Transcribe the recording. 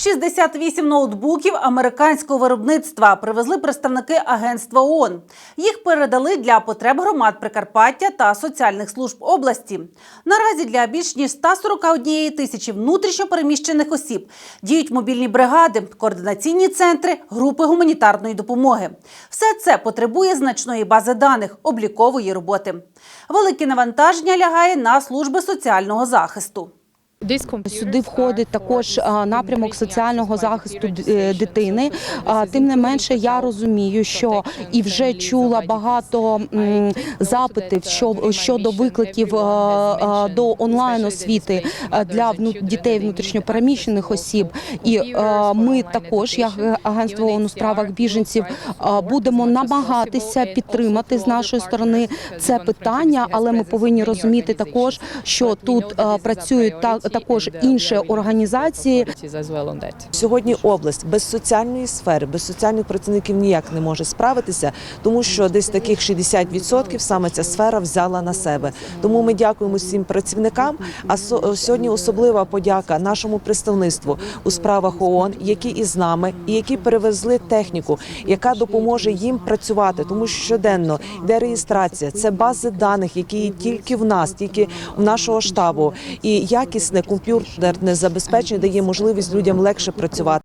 68 ноутбуків американського виробництва привезли представники агентства ООН. Їх передали для потреб громад Прикарпаття та соціальних служб області. Наразі для більш ніж 141 тисячі внутрішньопереміщених осіб діють мобільні бригади, координаційні центри, групи гуманітарної допомоги. Все це потребує значної бази даних, облікової роботи. Велике навантаження лягає на служби соціального захисту. Сюди входить також напрямок соціального захисту е, дитини. Тим не менше, я розумію, що і вже чула багато запитів що- щодо викликів до онлайн освіти для дітей внутрішньопереміщених осіб. І ми також, як агентство ООН у справах біженців, будемо намагатися підтримати з нашої сторони це питання, але ми повинні розуміти також, що тут працюють та також інші організації. Сьогодні область без соціальної сфери, без соціальних працівників ніяк не може справитися, тому що десь таких 60% саме ця сфера взяла на себе. Тому ми дякуємо всім працівникам. А сьогодні особлива подяка нашому представництву у справах ООН, які із нами і які перевезли техніку, яка допоможе їм працювати, тому що щоденно йде реєстрація, це бази даних, які є тільки в нас, тільки в нашого штабу, і якісне комп'ютерне забезпечення дає можливість людям легше працювати.